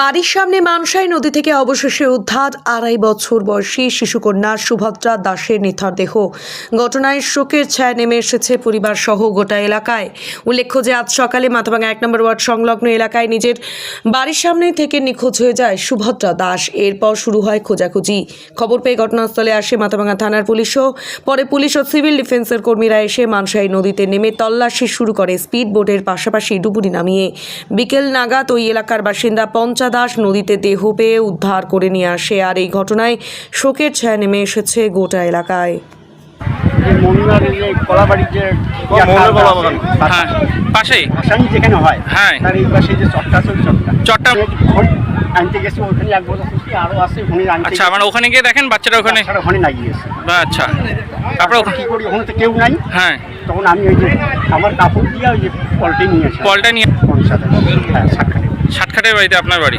বাড়ির সামনে মানসাই নদী থেকে অবশেষে উদ্ধার, আড়াই বছর বয়সী শিশুকন্যা সুভদ্রা দাসের নিথর দেহ। ঘটনায় শোকের ছায়া নেমে এসেছে পরিবার সহ গোটা এলাকায়। উল্লেখ্য যে, আজ সকালে মাথাভাঙা এক নম্বর ওয়ার্ড সংলগ্ন এলাকায় নিজের বাড়ির সামনে থেকে নিখোঁজ হয়ে যায় সুভদ্রা দাস। এরপর শুরু হয় খোঁজাখুঁজি। খবর পেয়ে ঘটনাস্থলে আসে মাথাভাঙা থানার পুলিশও পরে পুলিশ ও সিভিল ডিফেন্সের কর্মীরা এসে মানসাই নদীতে নেমে তল্লাশি শুরু করে। স্পিড বোটের পাশাপাশি ডুবুরি নামিয়ে বিকেল নাগাদ ওই এলাকার বাসিন্দা পঞ্চা দাস নদীতে দেহ পেয়ে উদ্ধার করে নিয়ে আসে আর এই ঘটনায় শোকের ছায়া নেমে এসেছে গোটা এলাকায়। হ্যাঁ। হয় হ্যাঁ। আচ্ছা মানে ওখানে গিয়ে দেখেন বাচ্চাটা ওখানে ওখানে না গিয়েছে বা, আচ্ছা। তারপরে কি করি ওখানে তো কেউ নাই। হ্যাঁ। তখন আমি ওই যে আমার কাপড় দিয়ে ওই যে পল্টে নিয়ে আসি কলটা নিয়ে হ্যাঁ ষাটখাটের বাড়িতে আপনার বাড়ি?